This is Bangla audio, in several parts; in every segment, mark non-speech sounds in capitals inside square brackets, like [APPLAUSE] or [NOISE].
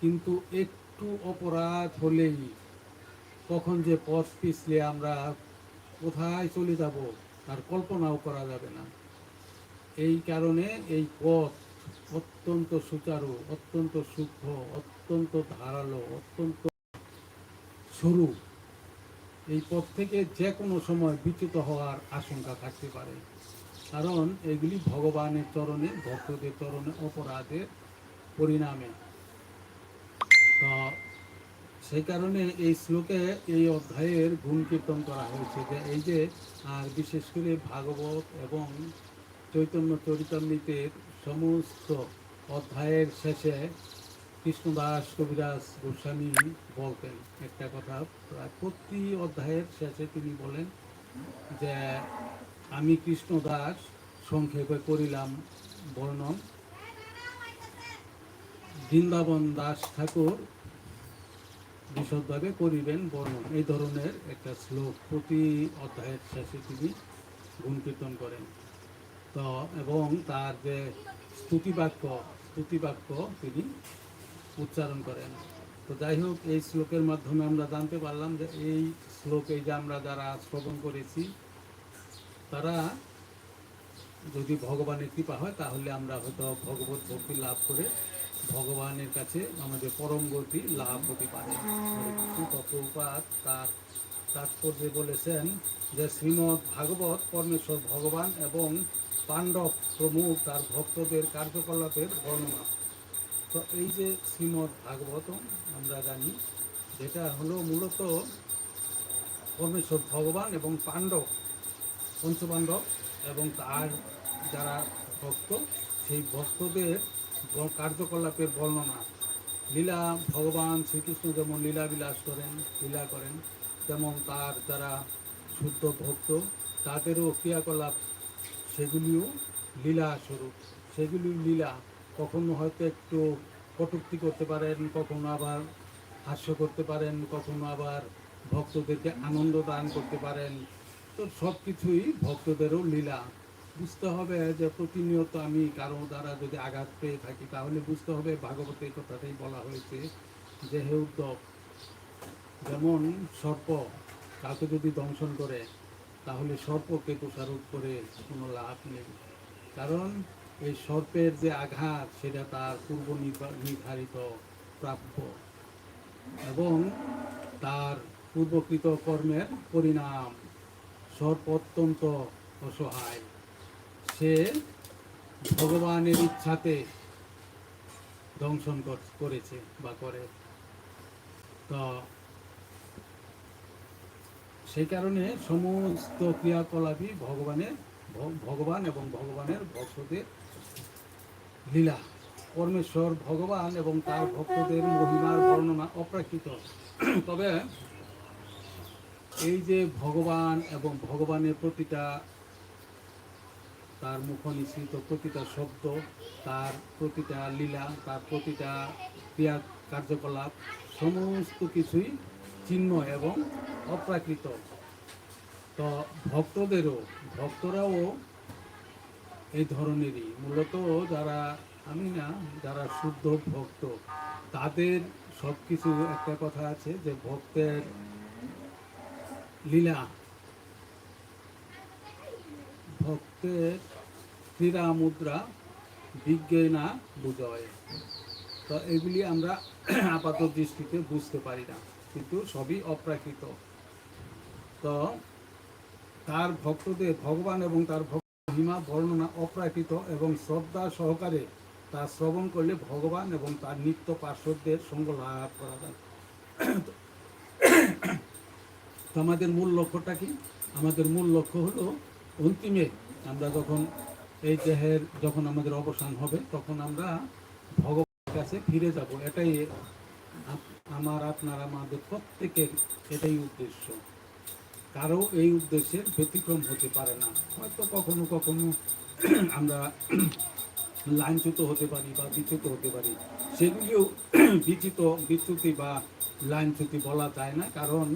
কিন্তু একটু অপরাধ হলেই কখন যে পথ পিছলে আমরা কোথায় চলে যাব, তার কল্পনাও করা যাবে না। এই কারণে এই পথ অত্যন্ত সুচারু, অত্যন্ত সূক্ষ্ম অত্যন্ত ধারালো, অত্যন্ত সরু। এই পথ থেকে যে কোনো সময় বিচ্যুত হওয়ার আশঙ্কা থাকতে পারে। কারণ এগুলি ভগবানের চরণে, ভক্তদের চরণে, অপরাধের পরিণামে। তো সেই কারণে এই শ্লোকে এই অধ্যায়ের গুণ কীর্তন করা হয়েছে যে এই যে, আর বিশেষ করে ভাগবত এবং চৈতন্য চরিতামৃতের সমস্ত অধ্যায়ের শেষে কৃষ্ণদাস কবিরাজ গোস্বামী বলতেন একটা কথা, প্রায় প্রতি অধ্যায়ের শেষে তিনি বলেন যে, আমি কৃষ্ণদাস সংক্ষেপে করিলাম বর্ণন। বৃন্দাবন দাস ঠাকুর বিশদভাবে করিবেন বর্ণন। এই ধরনের একটা শ্লোক প্রতি অধ্যায়ের শেষে তিনি গুণ কীর্তন করেন। তো, এবং তার যে স্তুতিবাক্য স্তুতিবাক্য তিনি উচ্চারণ করেন। তো যাই হোক, এই শ্লোকের মাধ্যমে আমরা জানতে পারলাম যে এই শ্লোকে যে আমরা যারা শ্রবণ করেছি, তারা যদি ভগবানের কৃপা হয়, তাহলে আমরা হয়তো ভগবত ভক্তি লাভ করে ভগবানের কাছে আমাদের পরম গতি লাভ হতে পারে। তপোপাত তার তাৎপর্যে বলেছেন যে শ্রীমৎ ভাগবত পরমেশ্বর ভগবান এবং পাণ্ডব প্রমুখ তার ভক্তদের কার্যকলাপের বর্ণনা। তো এই যে শ্রীমৎ ভাগবত আমরা জানি এটা হলো মূলত পরমেশ্বর ভগবান এবং পাণ্ডব পঞ্চপাণ্ডব এবং তার যারা ভক্ত সেই ভক্তদের কার্যকলাপের বর্ণনা। লীলা ভগবান শ্রীকৃষ্ণ যেমন লীলা বিলাস করেন, লীলা করেন, তেমন তার যারা শুদ্ধ ভক্ত, তাদেরও ক্রিয়াকলাপ সেগুলিও লীলা স্বরূপ। সেগুলি লীলা কখনো হয়তো একটু কটুক্তি করতে পারেন, কখনো আবার হাস্য করতে পারেন, কখনো আবার ভক্তদেরকে আনন্দ দান করতে পারেন। তো সব কিছুই ভক্তদেরও লীলা। বুঝতে হবে যে প্রতিনিয়ত আমি কারও দ্বারা যদি আঘাত পেয়ে থাকি, তাহলে বুঝতে হবে ভাগবতে এই কথাটাই বলা হয়েছে যে, হে উদ্ধব, যেমন সর্প কাউকে যদি দংশন করে, তাহলে সর্পকে দোষারোপ করে কোনো লাভ নেই। কারণ এই সর্পের যে আঘাত, সেটা তার পূর্ব নির্ধারিত প্রাপ্য এবং তার পূর্বকৃত কর্মের পরিণাম সর্প অত্যন্ত অসহায়। সে ভগবানের ইচ্ছাতে দংশন কর- করেছে বা করে। তো সেই কারণে সমস্ত ক্রিয়াকলাপই ভগবানের ভগবান এবং ভগবানের ভক্তদের লীলা। পরমেশ্বর ভগবান এবং তার ভক্তদের মহিমার বর্ণনা অপ্রাকৃত। তবে এই যে ভগবান এবং ভগবানের প্রতিটা তার মুখ নিঃসৃত প্রতিটা শব্দ, তার প্রতিটা লীলা, তার প্রতিটা ক্রিয়া কার্যকলাপ, সমস্ত কিছুই চিহ্ন এবং অপ্রাকৃত। তো ভক্তদেরও, ভক্তরাও এই ধরনেরই। মূলত যারা, আমি না, যারা শুদ্ধ ভক্ত, তাদের সব কিছু একটা কথা আছে যে ভক্তের লীলা ভক্তের ক্রীড়া মুদ্রা বিজ্ঞে না বুঝয়। তো এগুলি আমরা [CLEARS THROAT] আপাত দৃষ্টিতে বুঝতে পারি না, কিন্তু সবই অপ্রাকৃত। তো তার ভক্তদের ভগবান এবং তার ভক্ত মহিমা, বর্ণনা অপ্রাকৃত এবং শ্রদ্ধা সহকারে তা শ্রবণ করলে ভগবান এবং তার নিত্য পার্শ্বদের সঙ্গ লাভ করা যায়। [CLEARS THROAT] তো আমাদের মূল লক্ষ্যটা কি? আমাদের মূল লক্ষ্য হলো অন্তিমে আমরা যখন এই দেহের যখন আমাদের অবসান হবে, তখন আমরা ভগবানের কাছে ফিরে যাব। এটাই আমার, আপনার, আমাদের প্রত্যেকের এটাই উদ্দেশ্য। কারও এই উদ্দেশ্যের ব্যতিক্রম হতে পারে না। হয়তো কখনো কখনো আমরা লাইনচ্যুত হতে পারি বা বিচ্যুত হতে পারি। সেগুলিও বিচিত বিচ্যুতি বা লাইনচ্যুতি বলা যায় না। কারণ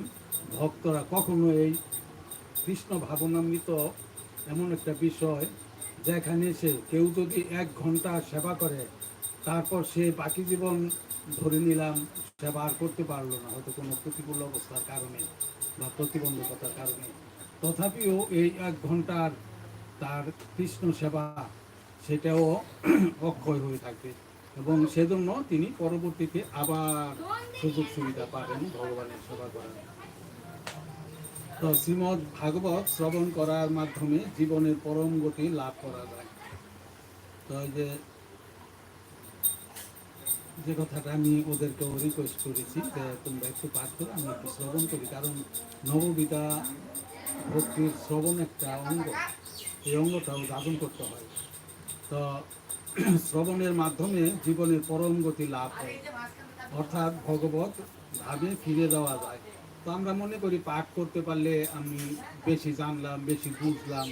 ভক্তরা কখনো এই কৃষ্ণ ভাবনামৃত এমন একটা বিষয় যেখানে সে কেউ যদি এক ঘণ্টা সেবা করে, তারপর সে বাকি জীবন ধরে নিলাম, সেবা আর করতে পারল না। হয়তো কোনো প্রতিকূল অবস্থার কারণে বা প্রতিবন্ধকতার কারণে। তথাপিও এই এক ঘণ্টার তার কৃষ্ণ সেবা, সেটাও [CLEARS THROAT] অক্ষয় হয়ে থাকবে এবং সেজন্য তিনি পরবর্তীতে আবার সুযোগ সুবিধা পাবেন ভগবানের সেবা করার। তো শ্রীমদ ভাগবত শ্রবণ করার মাধ্যমে জীবনের পরম গতি লাভ করা যায়। তো এই যে যে কথাটা আমি ওদেরকে রিকোয়েস্ট করেছি যে তোমরা একটু পাঠ করো, আমি একটু শ্রবণ করি। কারণ নববিধা ভক্তির শ্রবণ একটা অঙ্গ। এই অঙ্গটাও দাদন করতে হয়। তো [CLEARS THROAT] শ্রবণের মাধ্যমে জীবনের পরম গতি লাভ হয়। অর্থাৎ ভগবত ভাবে ফিরে যাওয়া যায়। তো আমরা মনে করি পাঠ করতে পারলে আমি বেশি জানলাম, বেশি বুঝলাম।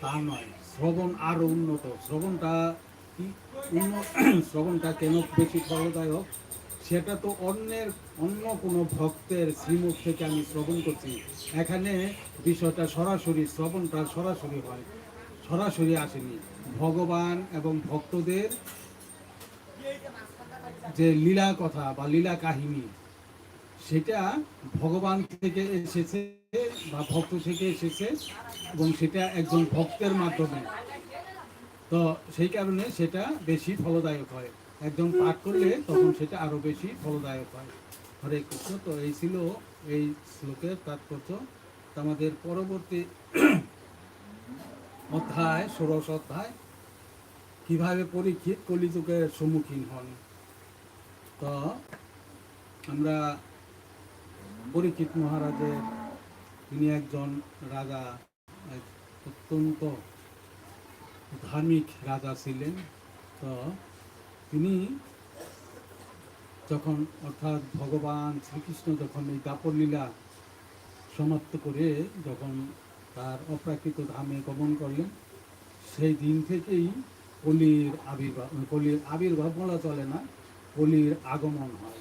তা নয়, শ্রবণ আরও উন্নত। শ্রবণটা কি? [CLEARS THROAT] শ্রবণটা কেন বেশি ফলদায়ক? সেটা তো অন্যের, অন্য কোনো ভক্তের শ্রীমুখ থেকে আমি শ্রবণ করছি। এখানে বিষয়টা সরাসরি, শ্রবণটা সরাসরি হয়। সরাসরি আসেনি। ভগবান এবং ভক্তদের যে লীলা কথা বা লীলা কাহিনী সেটা ভগবান থেকে এসেছে বা ভক্ত থেকে এসেছে এবং সেটা একজন ভক্তের মাধ্যমে। তো সেই কারণে সেটা বেশি ফলদায়ক হয়। একজন পাঠ করলে তখন সেটা আরও বেশি ফলদায়ক হয়। হরে কৃষ্ণ। তো এই ছিল এই শ্লোকের তাৎপর্য। আমাদের পরবর্তী [CLEARS THROAT] অধ্যায়, ষোড়শ অধ্যায়, কীভাবে পরীক্ষিত কলিযুগের সম্মুখীন হন। তো আমরা পরীক্ষিত মহারাজের, তিনি একজন রাজা অত্যন্ত ধার্মিক রাজা ছিলেন। তো তিনি যখন, অর্থাৎ ভগবান শ্রীকৃষ্ণ যখন এই দাপর লীলা সমাপ্ত করে যখন তার অপ্রাকৃত ধামে গমন করলেন, সেই দিন থেকেই কলির আবির্ভাব কলির আবির্ভাব বলা চলে না, কলির আগমন হয়।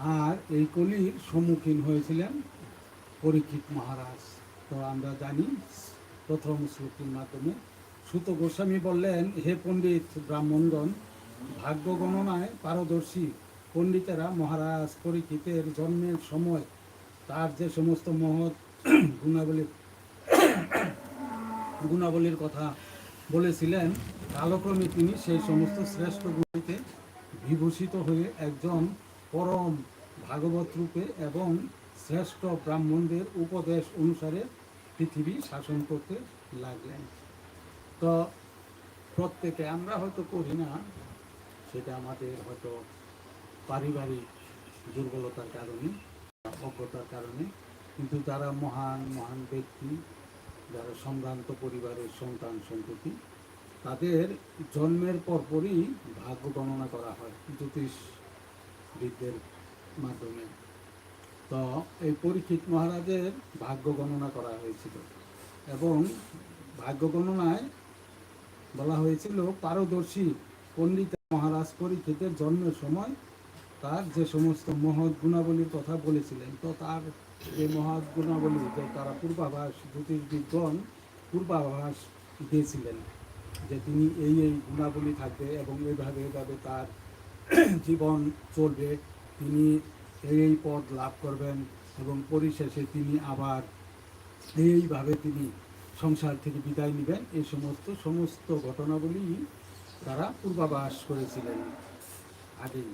আর এই কলির সম্মুখীন হয়েছিলেন পরীক্ষিত মহারাজ। তো আমরা জানি প্রথম শ্লোকের মাধ্যমে। সুত গোস্বামী বললেন, হে পণ্ডিত ব্রাহ্মণগণ, ভাগ্য গণনায় পারদর্শী পণ্ডিতেরা মহারাজ পরীক্ষিতের জন্মের সময় তার যে সমস্ত মহৎ [CLEARS THROAT] গুণাবলী [CLEARS THROAT] গুণাবলীর কথা বলেছিলেন, কালক্রমে তিনি সেই সমস্ত শ্রেষ্ঠ গুণিতে বিভূষিত হয়ে একজন পরম ভাগবত রূপে এবং শ্রেষ্ঠ ব্রাহ্মণদের উপদেশ অনুসারে পৃথিবী শাসন করতে লাগলেন। তো প্রত্যেকে আমরা হয়তো করি না, সেটা আমাদের হয়তো পারিবারিক দুর্বলতার কারণে, অজ্ঞতার কারণে, কিন্তু যারা মহান মহান ব্যক্তি, যারা সম্ভ্রান্ত পরিবারের সন্তান সন্ততি তাদের জন্মের পরপরই ভাগ্য গণনা করা হয়। জ্যোতিষবিদদের মাধ্যমে। তো এই পরীক্ষিত মহারাজের ভাগ্য গণনা করা হয়েছিল এবং ভাগ্য গণনায় বলা হয়েছিল পারদর্শী পণ্ডিত মহারাজ পরীক্ষিতের জন্মের সময় তার যে সমস্ত মহৎ গুণাবলীর কথা বলেছিলেন, তো তার যে মহৎ গুণাবলী যে তারা পূর্বাভাস জ্যোতির্বিদগণ পূর্বাভাস দিয়েছিলেন যে তিনি এই এই গুণাবলী থাকবে এবং এইভাবে এইভাবে তার [CLEARS THROAT] জীবন চলবে, তিনি এই পদ লাভ করবেন এবং পরিশেষে তিনি আবার এইভাবে তিনি সংসার থেকে বিদায় নেবেন। এই সমস্ত সমস্ত ঘটনাবলী তারা পূর্বাভাস করেছিলেন আগেই।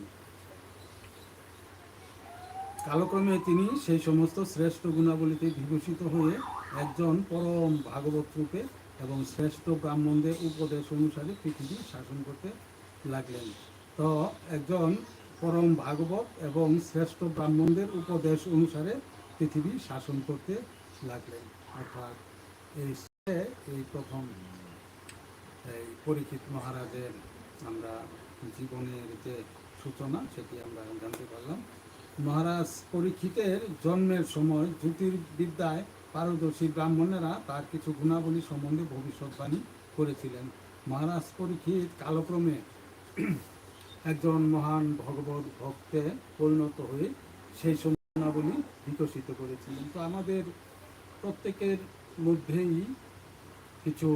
কালক্রমে তিনি সেই সমস্ত শ্রেষ্ঠ গুণাবলীতে বিভূষিত হয়ে একজন পরম ভাগবত রূপে এবং শ্রেষ্ঠ ব্রাহ্মণদের উপদেশ অনুসারে পৃথিবী শাসন করতে লাগলেন। তো একজন পরম ভাগবত এবং শ্রেষ্ঠ ব্রাহ্মণদের উপদেশ অনুসারে পৃথিবী শাসন করতে লাগলেন। অর্থাৎ এই এই প্রথম এই পরীক্ষিত মহারাজের আমরা জীবনের যে সূচনা, সেটি আমরা জানতে পারলাম। মহারাজ পরীক্ষিতের জন্মের সময় জ্যোতির্বিদ্যায় পারদর্শী ব্রাহ্মণেরা তার কিছু গুণাবলী সম্বন্ধে ভবিষ্যৎবাণী করেছিলেন। মহারাজ পরীক্ষিত কালক্রমে একজন মহান ভগবত ভক্তে পরিণত হয়ে সেই গুণাবলী বিকশিত করেছিলেন। তো আমাদের প্রত্যেকের মধ্যেই কিছু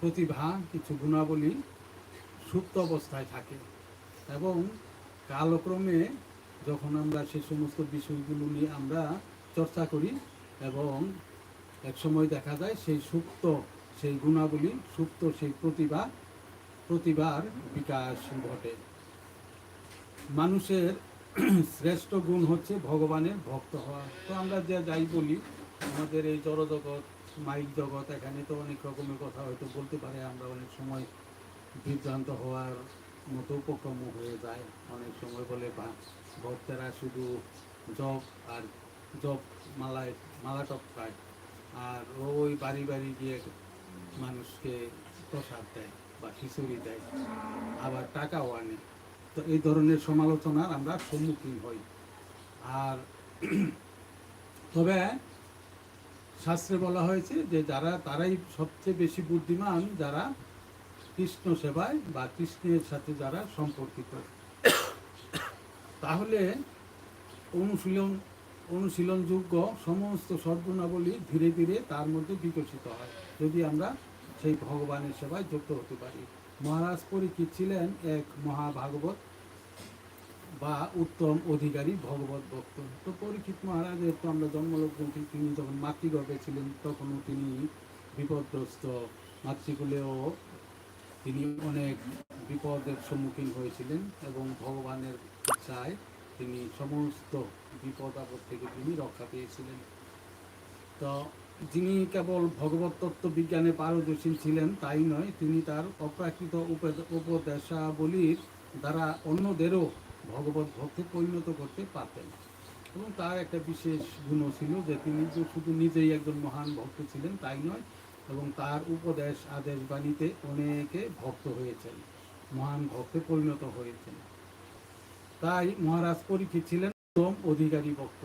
প্রতিভা, কিছু গুণাবলী সুপ্ত অবস্থায় থাকে এবং কালক্রমে যখন আমরা সে সমস্ত বিষয়গুলো নিয়ে আমরা চর্চা করি এবং এক সময় দেখা যায় সেই সুপ্ত, সেই গুণাবলী, সুপ্ত সেই প্রতিভা প্রতিভার বিকাশ ঘটে। মানুষের শ্রেষ্ঠ গুণ হচ্ছে ভগবানের ভক্ত হওয়া। তো আমরা যা যাই বলি, আমাদের এই জড়জগৎ, মাইক জগৎ, এখানে তো অনেক রকমের কথা হয়তো বলতে পারে। আমরা অনেক সময় বিভ্রান্ত হওয়ার মতো উপক্রম হয়ে যায়। অনেক সময় বলে বা ভক্তেরা শুধু জব আর জব মালায়, মালা টপকায় আর ওই বাড়ি বাড়ি গিয়ে মানুষকে প্রসাদ দেয়। বা খিচুড়ি দেয়, আবার টাকাও আনে। তো এই ধরনের সমালোচনার আমরা সম্মুখীন হই। আর [CLEARS THROAT] তবে শাস্ত্রে বলা হয়েছে যে যারা, তারাই সবচেয়ে বেশি বুদ্ধিমান যারা কৃষ্ণ সেবায় বা কৃষ্ণের সাথে যারা সম্পর্কিত। [COUGHS] তাহলে অনুশীলন, অনুশীলনযোগ্য সমস্ত সদ্গুণাবলী ধীরে ধীরে তার মধ্যে বিকশিত হয়। যদি আমরা সেই ভগবানের সেবায় যুক্ত হতে পারি। মহারাজ পরীক্ষিত ছিলেন এক মহাভাগবত বা উত্তম অধিকারী ভগবত ভক্ত। তো পরীক্ষিত মহারাজের তো আমরা জন্মলগ্ন থেকে তিনি যখন মাতৃগর্ভে ছিলেন, তখনও তিনি বিপদগ্রস্ত। মাতৃকুলেও তিনি অনেক বিপদের সম্মুখীন হয়েছিলেন এবং ভগবানের ইচ্ছায় তিনি সমস্ত বিপদ আপদ থেকে তিনি রক্ষা পেয়েছিলেন। তো যিনি কেবল ভগবত তত্ত্ব বিজ্ঞানে পারদর্শী ছিলেন, তাই নয়, তিনি তার অপ্রাকৃত উপদেশাবলীর দ্বারা অন্যদেরও ভগবত ভক্তে পরিণত করতে পারতেন। এবং তার একটা বিশেষ গুণও ছিল যে তিনি যে শুধু নিজেই একজন মহান ভক্ত ছিলেন, তাই নয়, এবং তার উপদেশ আদেশ বাণীতে অনেকে ভক্ত হয়েছেন, মহান ভক্তে পরিণত হয়েছেন। তাই মহারাজ পরীক্ষিত ছিলেন অধিকারী ভক্ত।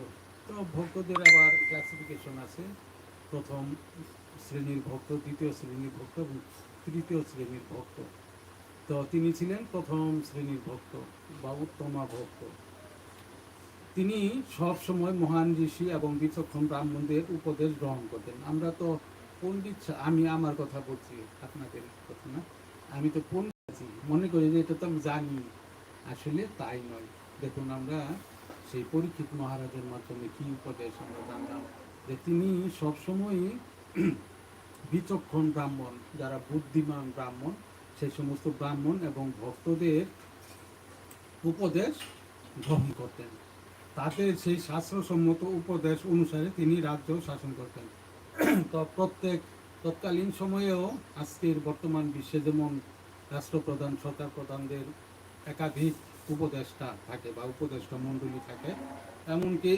তো ভক্তদের আবার ক্লাসিফিকেশন আছে। প্রথম শ্রেণির ভক্ত, দ্বিতীয় শ্রেণির ভক্ত এবং তৃতীয় শ্রেণির ভক্ত। তো তিনি ছিলেন প্রথম শ্রেণির ভক্ত বা উত্তমা ভক্ত। তিনি সব সময় মহান ঋষি এবং বিচক্ষণ ব্রাহ্মণদের উপদেশ গ্রহণ করতেন। আমরা তো পণ্ডিত আমি আমার কথা বলছি, আপনাদের কথা না। আমি তো পণ্ডিত আছি। মনে করি যে এটা তো আমি জানি। আসলে তাই নয়। দেখুন, আমরা সেই পরীক্ষিত মহারাজের মাধ্যমে কি উপদেশ আমরা জানলাম। যে তিনি সবসময়ই [CLEARS THROAT] বিচক্ষণ ব্রাহ্মণ, যারা বুদ্ধিমান ব্রাহ্মণ, সেই সমস্ত ব্রাহ্মণ এবং ভক্তদের উপদেশ গ্রহণ করতেন। তাদের সেই শাস্ত্রসম্মত উপদেশ অনুসারে তিনি রাজ্য শাসন করতেন। [CLEARS THROAT] তো প্রত্যেক তৎকালীন সময়েও আজকের বর্তমান বিশ্বে যেমন রাষ্ট্রপ্রধান সরকার প্রধানদের একাধিক উপদেষ্টা থাকে বা উপদেষ্টা মণ্ডলী থাকে, এমনকি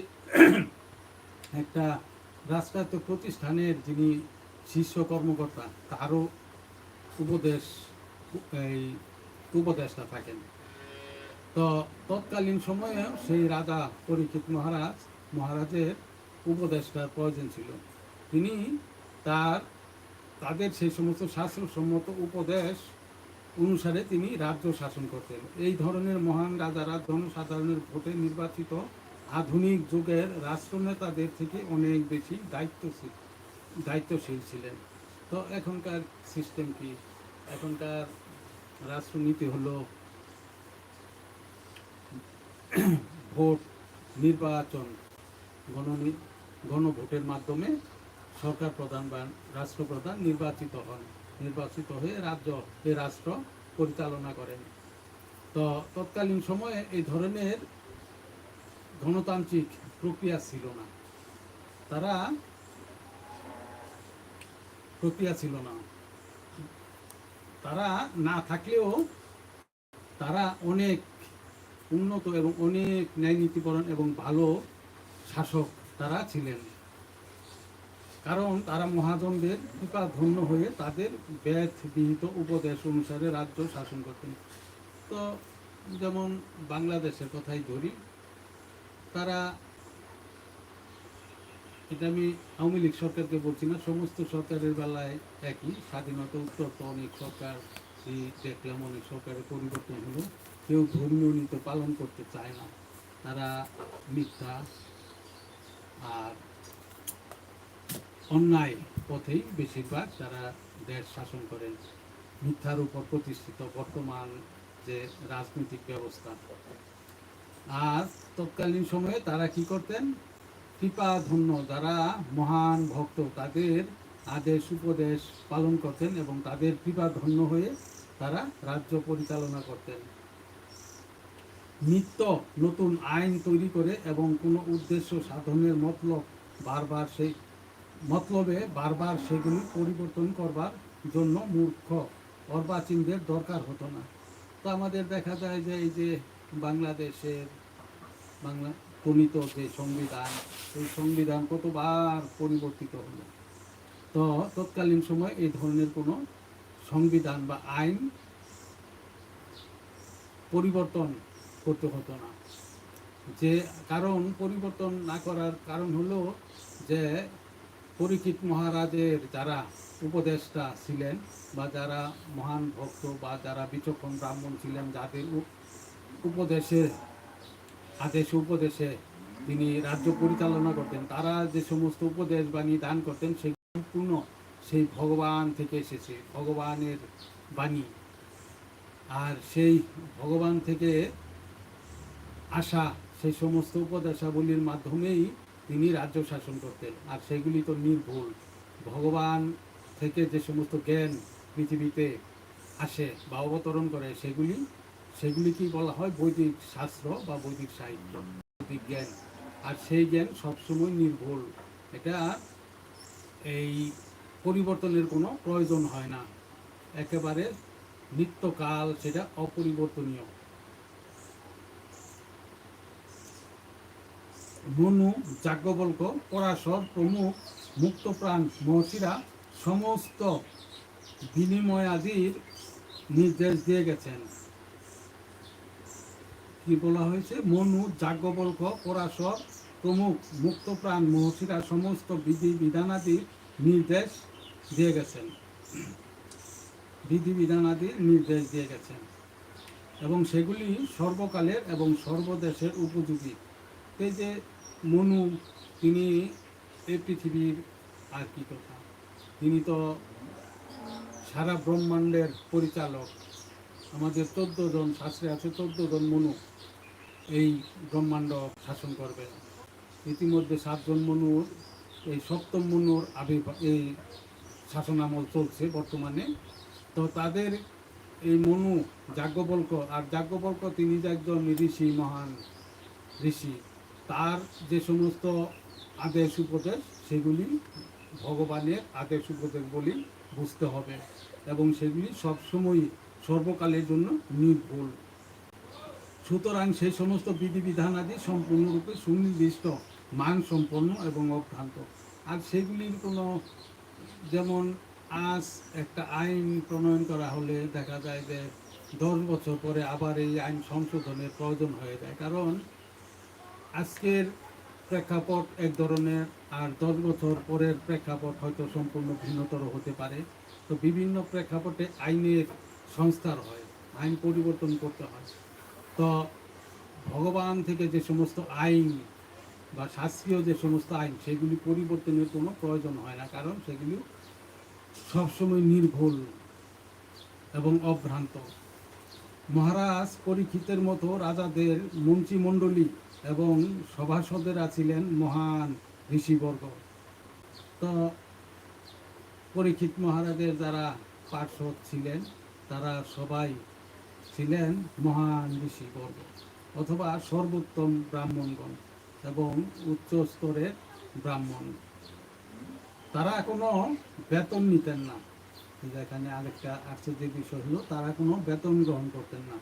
[CLEARS THROAT] একটা রাষ্ট্রায়ত্ত প্রতিষ্ঠানের যিনি শীর্ষ কর্মকর্তা, তারও উপদেশ, এই উপদেষ্টা থাকেন। তো তৎকালীন সময়ে সেই রাজা পরীক্ষিত মহারাজ, মহারাজের উপদেষ্টার প্রয়োজন ছিল। তিনি তার, তাদের সেই সমস্ত শাস্ত্রসম্মত উপদেশ অনুসারে তিনি রাজ্য শাসন করতেন। এই ধরনের মহান রাজারা জনসাধারণের ভোটে নির্বাচিত আধুনিক যুগের রাষ্ট্রনেতাদের থেকে অনেক বেশি দায়িত্বশীল দায়িত্বশীল ছিলেন। তো এখনকার সিস্টেম কি? এখনকার রাষ্ট্রনীতি হলো ভোট নির্বাচন, গণনি, গণভোটের মাধ্যমে সরকার প্রধান বা রাষ্ট্রপ্রধান নির্বাচিত হন, নির্বাচিত হয়ে রাজ্য, এ রাষ্ট্র পরিচালনা করেন। তো তৎকালীন সময়ে এই ধরনের গণতান্ত্রিক প্রক্রিয়া ছিল না। তারা প্রক্রিয়া ছিল না। তারা না থাকলেও তারা অনেক উন্নত এবং অনেক ন্যায় নীতিকরণ এবং ভালো শাসক তারা ছিলেন। কারণ তারা মহাজনদের কৃপা ধন্য হয়ে তাদের ব্যাধ বিহিত উপদেশ অনুসারে রাজ্য শাসন করতেন। তো যেমন বাংলাদেশের কথাই ধরি তারা এটা আমি আওয়ামী লীগ সরকারকে বলছি না, সমস্ত সরকারের বেলায় একই। স্বাধীনতা উত্তর তো অনেক সরকার দেখলাম অনেক সরকারের পরিবর্তন হলো। কেউ ধর্মীয় নীতি পালন করতে চায় না। তারা মিথ্যা আর অন্যায় পথেই বেশিরভাগ তারা দেশ শাসন করেন মিথ্যার উপর প্রতিষ্ঠিত বর্তমান যে রাজনৈতিক ব্যবস্থা আর তৎকালীন সময়ে তারা কি করতেন? কৃপা ধন্য যারা মহান ভক্ত, তাদের আদেশ, উপদেশ পালন করতেন এবং তাদের কৃপা ধন্য হয়ে তারা রাজ্য পরিচালনা করতেন। নিত্য নতুন আইন তৈরি করে এবং কোনো উদ্দেশ্য সাধনের মতলব বারবার সেই মতলবে বারবার সেগুলি পরিবর্তন করবার জন্য মূর্খ অর্বাচীনদের দরকার হতো না। তো আমাদের দেখা যায় যে এই যে বাংলাদেশের বাংলা প্রণীত যে সংবিধান, এই সংবিধান কতবার পরিবর্তিত হলো? তো তৎকালীন সময় এই ধরনের কোনো সংবিধান বা আইন পরিবর্তন করতে হতো না। যে কারণ পরিবর্তন না করার কারণ হলো যে পরীক্ষিত মহারাজের যারা উপদেষ্টা ছিলেন বা যারা মহান ভক্ত বা যারা বিচক্ষণ ব্রাহ্মণ ছিলেন, যাদের উপ- উপদেশে, আদেশে উপদেশে তিনি রাজ্য পরিচালনা করতেন। তারা যে সমস্ত উপদেশ বাণী দান করতেন সেগুলো সম্পূর্ণ সেই ভগবান থেকে এসেছে, ভগবানের বাণী। আর সেই ভগবান থেকে আসা সেই সমস্ত উপদেশাবলীর মাধ্যমেই তিনি রাজ্য শাসন করতেন। আর সেগুলি তো নির্ভুল। ভগবান থেকে যে সমস্ত জ্ঞান পৃথিবীতে আসে বা অবতরণ করে, সেগুলি সেগুলি কি বলা হয়? বৈদিক শাস্ত্র বা বৈদিক সাহিত্য, বৈদিক জ্ঞান। আর সেই জ্ঞান সবসময় নির্ভুল। এটা এই পরিবর্তনের কোনো প্রয়োজন হয় না। একেবারে নিত্যকাল সেটা অপরিবর্তনীয়। মনু যাজ্ঞবল্ক, পরাশর, প্রমুখ, মুক্তপ্রাণ, মহর্ষিরা সমস্ত বিনিময়াদির নির্দেশ দিয়ে গেছেন। কি বলা হয়েছে? মনু, যাজ্ঞবল্ক, পরাশর প্রমুখ মুক্তপ্রাণ মহর্ষিরা সমস্ত বিধি বিধানাদির নির্দেশ দিয়ে গেছেন। বিধি বিধানাদির নির্দেশ দিয়ে গেছেন। এবং সেগুলি সর্বকালের এবং সর্বদেশের উপযোগী। এই যে মনু, তিনি এই পৃথিবীর আর কি কথা? তিনি তো সারা ব্রহ্মাণ্ডের পরিচালক। আমাদের চোদ্দ জন শাস্ত্রে আছে, চোদ্দ জন মনু এই ব্রহ্মাণ্ড শাসন করবে। ইতিমধ্যে সাতজন মনুর এই সপ্তম মনুর আবির্ভাব এই শাসন আমল চলছে বর্তমানে। তো তাদের এই মনু যাজ্ঞবল্ক আর যাজ্ঞবল্ক তিনি যে একজন ঋষি, মহান ঋষি, তার যে সমস্ত আদেশ উপদেশ, সেগুলি ভগবানের আদেশ উপদেশ বলে বুঝতে হবে। এবং সেগুলি সবসময় সর্বকালের জন্য নির্ভুল। সুতরাং সেই সমস্ত বিধিবিধানাদি সম্পূর্ণরূপে সুনির্দিষ্ট মান সম্পন্ন এবং অভ্রান্ত। আর সেগুলির কোনো, যেমন আজ একটা আইন প্রণয়ন করা হলে দেখা যায় যে দশ বছর পরে আবার এই আইন সংশোধনের প্রয়োজন হয়ে যায়। কারণ আজকের প্রেক্ষাপট এক ধরনের, আর দশ বছর পরের প্রেক্ষাপট হয়তো সম্পূর্ণ ভিন্নতর হতে পারে। তো বিভিন্ন প্রেক্ষাপটে আইনের সংস্কার হয়, আইন পরিবর্তন করতে হয়। তো ভগবান থেকে যে সমস্ত আইন বা শাস্ত্রীয় যে সমস্ত আইন, সেগুলি পরিবর্তনের কোনো প্রয়োজন হয় না, কারণ সেগুলি সবসময় নির্ভুল এবং অভ্রান্ত। মহারাজ পরীক্ষিতের মতো রাজাদের মন্ত্রীমণ্ডলী এবং সভাসদেরা ছিলেন মহান ঋষিবর্গ। তো পরীক্ষিত মহারাজের যারা পার্শ্বদ ছিলেন তারা সবাই ছিলেন মহান ঋষিবর্গ অথবা সর্বোত্তম ব্রাহ্মণগণ এবং উচ্চ স্তরের ব্রাহ্মণ। তারা কোনো বেতন নিতেন না। যেখানে আরেকটা আশ্চর্যের বিষয় হলো, তারা কোনো বেতন গ্রহণ করতেন না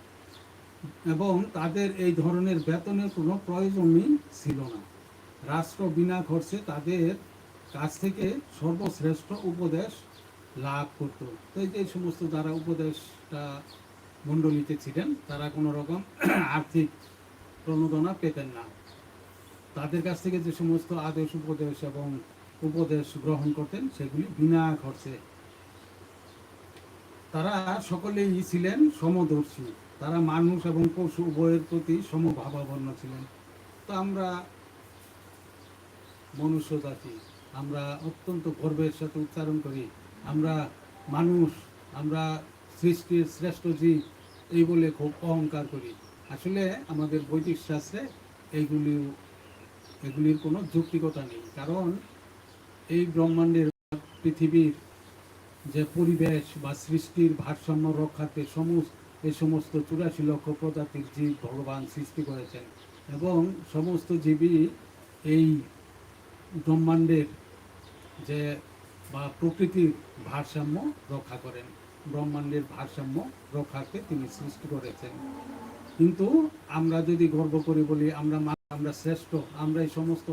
এবং তাদের এই ধরনের বেতনের কোনো প্রয়োজনই ছিল না। রাষ্ট্র বিনা খরচে তাদের কাছ থেকে সর্বশ্রেষ্ঠ উপদেশ লাভ করত। তো এই সমস্ত যারা উপদেশটা মণ্ডলীতে ছিলেন, তারা কোনো রকম [CLEARS THROAT] আর্থিক প্রণোদনা পেতেন না। তাদের কাছ থেকে যে সমস্ত আদেশ উপদেশ এবং উপদেশ গ্রহণ করতেন, সেগুলি বিনা খরচে। তারা সকলেই ছিলেন সমদর্শী। তারা মানুষ এবং পশু উভয়ের প্রতি সমভাবাপন্ন ছিলেন। তো আমরা মনুষ্য জাতি, আমরা অত্যন্ত গর্বের সাথে উচ্চারণ করি আমরা মানুষ, আমরা সৃষ্টির শ্রেষ্ঠ জীব, এই বলে খুব অহংকার করি। আসলে আমাদের বৈদিক শাস্ত্রে এইগুলি এগুলির কোনো যৌক্তিকতা নেই। কারণ এই ব্রহ্মাণ্ডের পৃথিবীর যে পরিবেশ বা সৃষ্টির ভারসাম্য রক্ষার্থে সমস্ত এই সমস্ত চুরাশি লক্ষ প্রজাতির জীব ভগবান সৃষ্টি করেছেন এবং সমস্ত জীবই এই ব্রহ্মাণ্ডের যে বা প্রকৃতির ভারসাম্য রক্ষা করেন। ব্রহ্মাণ্ডের ভারসাম্য রক্ষাকে তিনি সৃষ্টি করেছেন। কিন্তু আমরা যদি গর্ব করি বলি, আমরা আমরা শ্রেষ্ঠ আমরা এই সমস্ত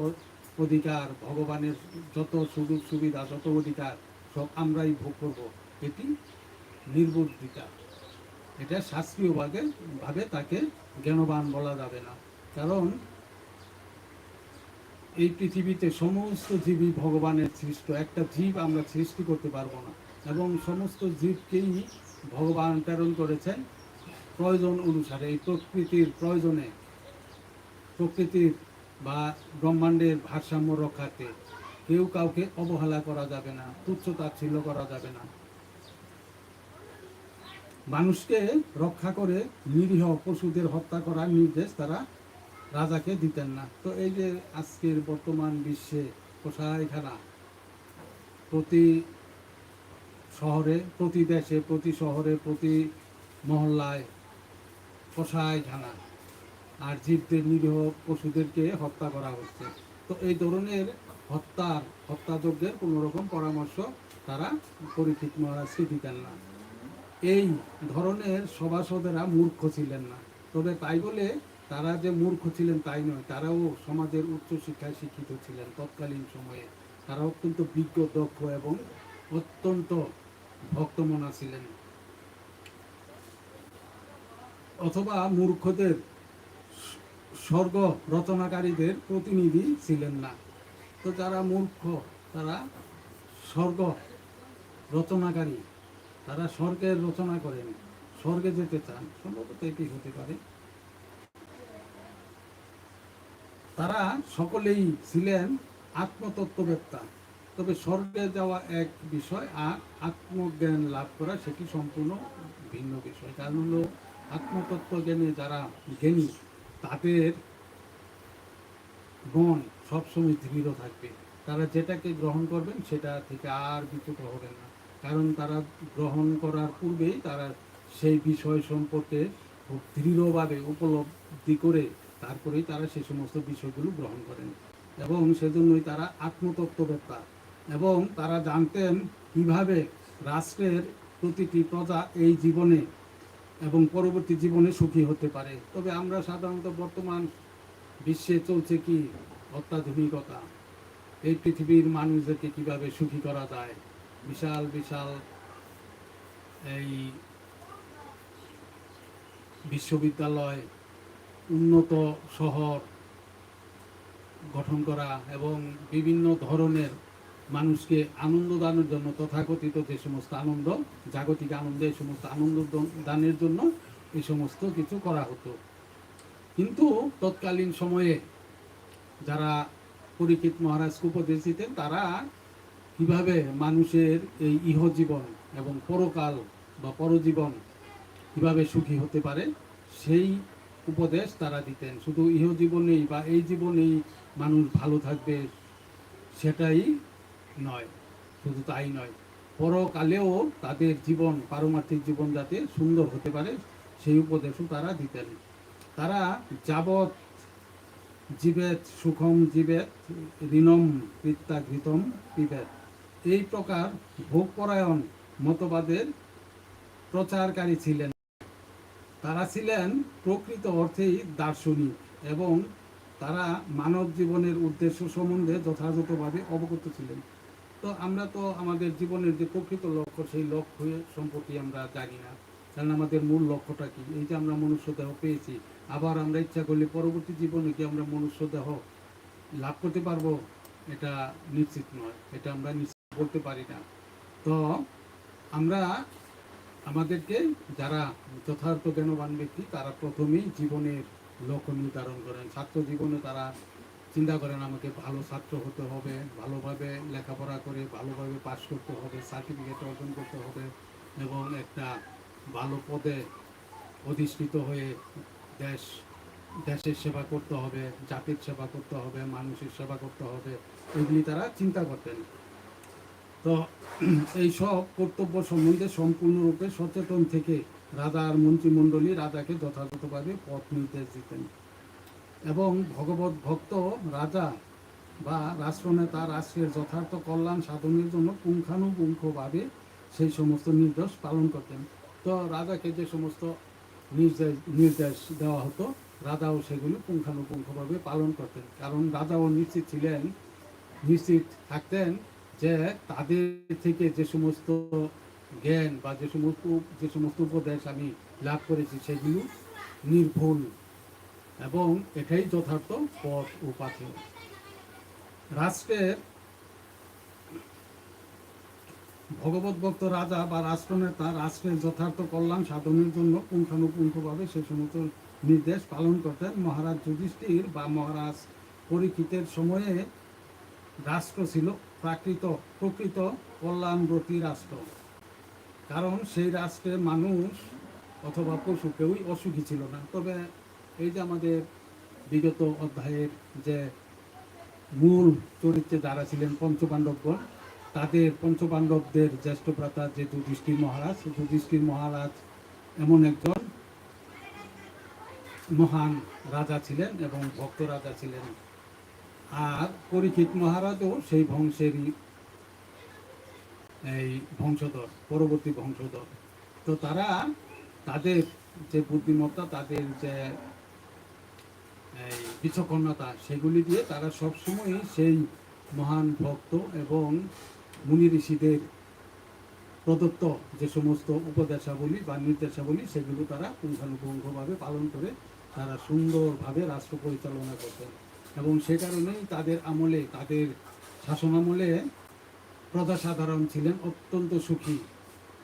অধিকার, ভগবানের যত সুযোগ সুবিধা, যত অধিকার, সব আমরাই ভোগ করব। এটি নির্বুদ্ধিতা। এটা শাস্ত্রীয়ভাবে, ভাবে তাকে জ্ঞানবান বলা যাবে না। কারণ এই পৃথিবীতে সমস্ত জীবই ভগবানের সৃষ্ট। একটা জীব আমরা সৃষ্টি করতে পারব না। এবং সমস্ত জীবকেই ভগবান প্রেরণ করেছেন প্রয়োজন অনুসারে। এই প্রকৃতির প্রয়োজনে, প্রকৃতির বা ব্রহ্মাণ্ডের ভারসাম্য রক্ষাতে কেউ কাউকে অবহেলা করা যাবে না তুচ্ছ তাচ্ছিল্য করা যাবে না। মানুষকে রক্ষা করে নিরীহ পশুদের হত্যা করার নির্দেশ তারা রাজাকে দিতেন না। তো এই যে আজকের বর্তমান বিশ্বে কষাইখানা প্রতি শহরে, প্রতি দেশে, প্রতি শহরে, প্রতি মহল্লায় কষাইখানা আর জীবদের নিরীহ পশুদেরকে হত্যা করা হচ্ছে। তো এই ধরনের হত্যার, হত্যাযজ্ঞের কোনো রকম পরামর্শ তারা পরীক্ষিত মহারাজকে দিতেন না। এই ধরনের সভাসদেরা মূর্খ ছিলেন না। তবে তাই বলে তারা যে মূর্খ ছিলেন তাই নয়, তারাও সমাজের উচ্চ শিক্ষায় শিক্ষিত ছিলেন তৎকালীন সময়ে। তারা অত্যন্ত বিজ্ঞ, দক্ষ এবং অত্যন্ত ভক্তমনা ছিলেন। অথবা মূর্খদের স্বর্গ রচনাকারীদের প্রতিনিধি ছিলেন না। তো যারা মূর্খ, তারা স্বর্গ রচনাকারী, তারা স্বর্গের রচনা করেন, স্বর্গে যেতে চান। সম্ভবত এটি হতে পারে। তারা সকলেই ছিলেন আত্মতত্ত্ববেত্তা। তবে স্বর্গে যাওয়া এক বিষয় আর আত্মজ্ঞান লাভ করা সেটি সম্পূর্ণ ভিন্ন বিষয়। কারণ হলো আত্মতত্ত্ব জ্ঞানে যারা জ্ঞানী, তাদের মন সবসময় দৃঢ় থাকবে। তারা যেটাকে গ্রহণ করবেন সেটা থেকে আর বিচ্যুত হবেন না। কারণ তারা গ্রহণ করার পূর্বেই তারা সেই বিষয় সম্পর্কে খুব দৃঢ়ভাবে উপলব্ধি করে তারপরেই তারা সেই সমস্ত বিষয়গুলো গ্রহণ করেন এবং সেজন্যই তারা আত্মতত্ত্ববেত্তা এবং তারা জানতেন কীভাবে রাষ্ট্রের প্রতিটি প্রজা এই জীবনে এবং পরবর্তী জীবনে সুখী হতে পারে। তবে আমরা সাধারণত বর্তমান বিশ্বে চলছে কি? অত্যাধুনিকতা। এই পৃথিবীর মানুষদেরকে কীভাবে সুখী করা যায়? বিশাল বিশাল এই বিশ্ববিদ্যালয় উন্নত শহর গঠন করা এবং বিভিন্ন ধরনের মানুষকে আনন্দ দানের জন্য তথাকথিত যে সমস্ত আনন্দ, জাগতিক আনন্দ এই সমস্ত আনন্দ দানের জন্য এই সমস্ত কিছু করা হতো। কিন্তু তৎকালীন সময়ে যারা পরীক্ষিত মহারাজকে উপদেশ দিতেন, তারা কীভাবে মানুষের এই ইহজীবন এবং পরকাল বা পরজীবন কীভাবে সুখী হতে পারে, সেই উপদেশ তারা দিতেন। শুধু ইহজীবনেই বা এই জীবনেই মানুষ ভালো থাকবে, সেটাই নয়, শুধু তাই নয়। পরকালেও তাদের জীবন, পারমার্থিক জীবন যাতে সুন্দর হতে পারে, সেই উপদেশও তারা দিতেন। তারা যাবৎ জীবেত সুখম জীবেত ঋণম, পিত্তাঘৃতম পিবেত এই প্রকার ভোগপরায়ণ মতবাদের প্রচারকারী ছিলেন। তারা ছিলেন প্রকৃত অর্থেই দার্শনিক এবং তারা মানব জীবনের উদ্দেশ্য সম্বন্ধে যথাযথভাবে অবগত ছিলেন। তো আমরা তো আমাদের জীবনের যে প্রকৃত লক্ষ্য, সেই লক্ষ্য সম্পর্কে আমরা জানি না। কারণ আমাদের মূল লক্ষ্যটা কি? এই যে আমরা মনুষ্য দেহ পেয়েছি, আবার আমরা ইচ্ছা করলে পরবর্তী জীবনে কি আমরা মনুষ্য দেহ লাভ করতে পারব? এটা নিশ্চিত নয়। এটা আমরা নিশ্চিত বলতে পারি না। তো আমরা আমাদেরকে যারা যথার্থ জ্ঞানবান ব্যক্তি, তারা প্রথমেই জীবনের লক্ষ্য নির্ধারণ করেন। ছাত্র জীবনে তারা চিন্তা করেন, আমাকে ভালো ছাত্র হতে হবে, ভালোভাবে লেখাপড়া করে, ভালোভাবে পাশ করতে হবে, সার্টিফিকেট অর্জন করতে হবে এবং একটা ভালো পদে অধিষ্ঠিত হয়ে দেশ, দেশের সেবা করতে হবে, জাতির সেবা করতে হবে, মানুষের সেবা করতে হবে। এগুলি তারা চিন্তা করতেন। তো [CLEARS THROAT] এই সব কর্তব্য সম্বন্ধে সম্পূর্ণরূপে সচেতন থেকে রাজার মন্ত্রিমণ্ডলী রাজাকে যথাযথভাবে পথ নির্দেশ দিতেন। এবং ভগবত ভক্ত রাজা বা রাষ্ট্রনেতা, রাষ্ট্রের যথার্থ কল্যাণ সাধনের জন্য পুঙ্খানুপুঙ্খভাবে সেই সমস্ত নির্দেশ পালন করতেন। তো রাজাকে যে সমস্ত নির্দেশ নির্দেশ দেওয়া হতো রাজাও সেগুলো পুঙ্খানুপুঙ্খভাবে পালন করতেন। কারণ রাজাও নিশ্চিত ছিলেন, নিশ্চিত থাকতেন যে তাদের থেকে যে সমস্ত জ্ঞান বা যে সমস্ত যে সমস্ত উপদেশ আমি লাভ করেছি সেগুলো নির্ভুল এবং এটাই যথার্থ পথ পাথে। রাষ্ট্রের ভগবত ভক্ত রাজা বা রাষ্ট্রনেতা রাষ্ট্রের যথার্থ কল্যাণ সাধনের জন্য পুঙ্খানুপুঙ্খভাবে সে সমস্ত নির্দেশ পালন করতেন। মহারাজ যুধিষ্ঠির বা মহারাজ পরীক্ষিতের সময়ে রাষ্ট্র ছিল প্রাকৃত, প্রকৃত কল্যাণব্রতী রাষ্ট্র। কারণ সেই রাষ্ট্রে মানুষ অথবা পশু কেউই অসুখী ছিল না। তবে এই যে আমাদের বিগত অধ্যায়ের যে মূল চরিত্রে যারা ছিলেন পঞ্চপাণ্ডবগণ তাদের পঞ্চপাণ্ডবদের জ্যেষ্ঠ ভ্রাতা যে যুধিষ্ঠির মহারাজ। যুধিষ্ঠির মহারাজ এমন একজন মহান রাজা ছিলেন এবং ভক্ত রাজা ছিলেন। আর পরীক্ষিত মহারাজও সেই বংশেরই এই বংশধর, পরবর্তী বংশধর। তো তারা তাদের যে বুদ্ধিমত্তা, তাদের যে এই বিচক্ষণতা, সেগুলি দিয়ে তারা সবসময় সেই মহান ভক্ত এবং মুনি ঋষিদের প্রদত্ত যে সমস্ত উপদেশাবলী বা নির্দেশাবলী, সেগুলো তারা পুঙ্খানুপুঙ্খভাবে পালন করে তারা সুন্দরভাবে রাষ্ট্র পরিচালনা করতেন। এবং সে কারণেই তাদের আমলে, তাদের শাসনামলে প্রজা সাধারণ ছিলেন অত্যন্ত সুখী।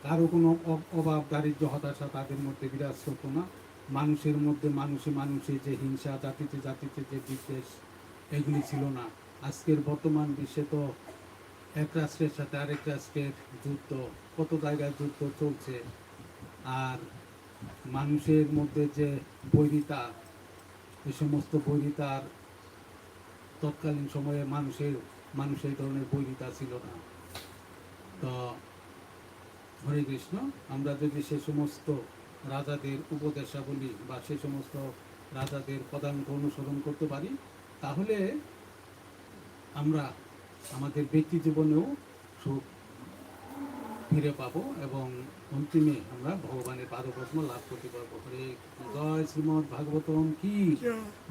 কারও কোনো অভাব, দারিদ্র, হতাশা তাদের মধ্যে বিরাজ করতো না। মানুষের মধ্যে মানুষে মানুষে যে হিংসা, জাতিতে জাতিতে যে বিদ্বেষ, এগুলি ছিল না। আজকের বর্তমান বিশ্বে তো এক রাষ্ট্রের সাথে আরেক রাষ্ট্রের যুদ্ধ, কত জায়গায় যুদ্ধ চলছে। আর মানুষের মধ্যে যে বৈরিতা এই সমস্ত বৈরিতার তৎকালীন সময়ে মানুষের মানুষের ধরনের বৈরিতা ছিল না। তো হরে কৃষ্ণ, আমরা যদি সে সমস্ত রাজাদের উপদেশাবলী বা সে সমস্ত রাজাদের পদাঙ্ক অনুসরণ করতে পারি, তাহলে আমরা আমাদের ব্যক্তি জীবনেও ফিরে পাবো এবং অন্তিমে আমরা ভগবানের পাদপদ্ম লাভ করতে পারব। হরে জয় শ্রীমদ ভাগবতম কি?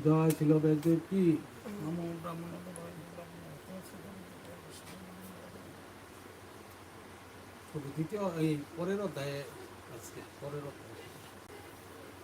জয় শিল ব্যাসদেব কি? দ্বিতীয়, এই পরের অধ্যায়ে আজকে পরের অধ্যায়ে।